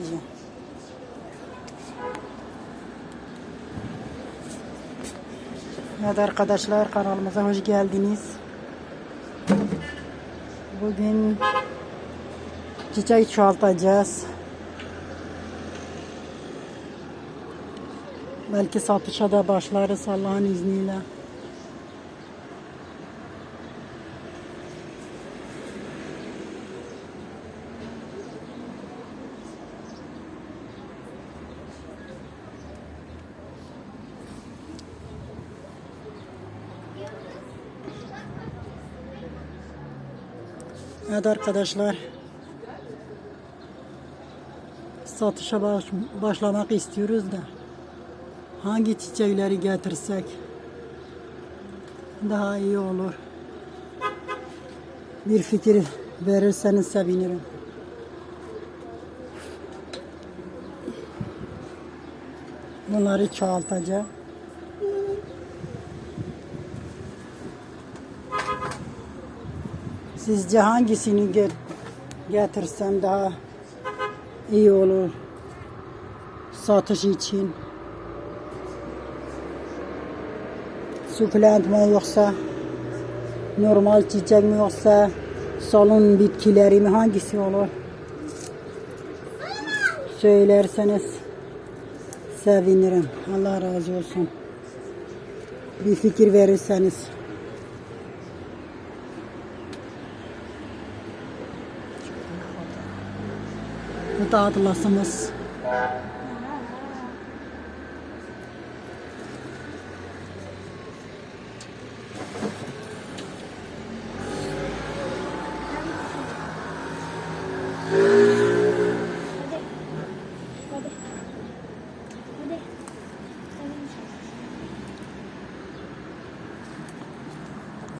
bize. Evet arkadaşlar kanalımıza hoş geldiniz. Bugün çiçek çoğaltacağız. Belki satışa da başlarız Allah'ın izniyle. Evet arkadaşlar. Satışa baş- başlamak istiyoruz da hangi çiçekleri getirsek daha iyi olur. Bir fikir verirseniz sevinirim. Bunları çoğaltacağım. Sizce hangisini ge- getirsem daha iyi olur satış için? Sukulent mi yoksa normal çiçek mi yoksa salon bitkileri mi hangisi olur? Söylerseniz sevinirim. Allah razı olsun. Bir fikir verirseniz. bu dağdılasımız. Hadi. Hadi.